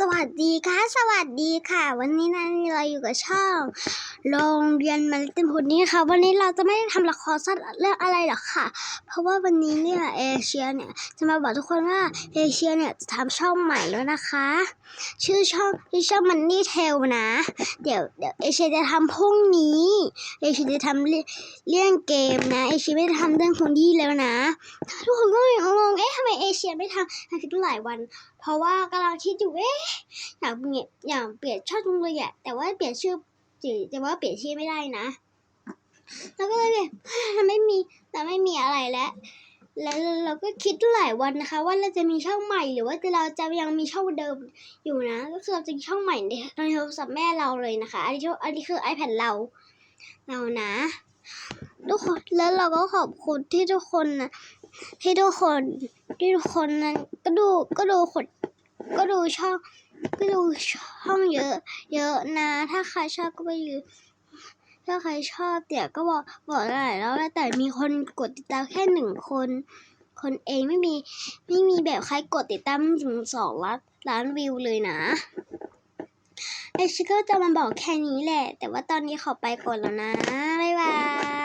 สวัสดีค่ะ สวัสดีค่ะ วันนี้นะเราอยู่กับช่อง โรงเรียนมาลิตินพุดนี้ค่ะ วันนี้เราจะไม่ได้ทำละครสั้นเรื่องอะไรหรอกค่ะ เพราะว่าวันนี้เนี่ยเอเชียเนี่ยจะมาบอกทุกคนว่าเอเชียเนี่ยจะทำช่องใหม่แล้วนะคะ ชื่อช่องชื่อช่องมันนี่เทลนะ เดี๋ยวเดี๋ยวเอเชียจะทำพรุ่งนี้เอเชียจะทำเรื่องเกมนะเอเชียไม่ได้ทำเรื่องพรุ่งนี้แล้วนะ ทุกคนก็งงเอ๊ะทำไม เชียไม่ทำทำคลิปหลายวัน เพราะว่ากำลังคิดอยู่เอ๊ะอยากเปลี่ยนอยากเปลี่ยนช่องจังเลยอะแต่ว่าเปลี่ยนชื่อจือแต่ว่าเปลี่ยนชื่อไม่ได้นะแล้วก็เลยแบบไม่มีแต่ไม่มีอะไรแล้วแล้วเราก็คิดหลายวันนะคะ ว่าเราจะมีช่องใหม่หรือว่าเราจะยังมีช่องเดิมอยู่นะ ก็คือเราจะมีช่องใหม่ในโทรศัพท์แม่เราเลยนะคะ อันนี้ช่องอันนี้คือ iPad เราเรานะทุกคนแล้วเราก็ขอบคุณที่ทุกคนนะ ที่ทุกคนที่ทุกคนนั้นก็ดูก็ดูขดก็ดูช่องก็ดูช่องเยอะ เยอะนะ ถ้าใครชอบก็ไปดูถ้าใครชอบเดี๋ยวก็บอกบอกหลายแล้วแต่มีคนกดติดตามแค่หนึ่งคน คนเองไม่มีไม่มีแบบใครกดติดตามถึงสองล้านล้านวิวเลยนะไอชิคก็จะมาบอกแค่นี้แหละ แต่ว่าตอนนี้ขอไปก่อนแล้วนะ บ๊ายบาย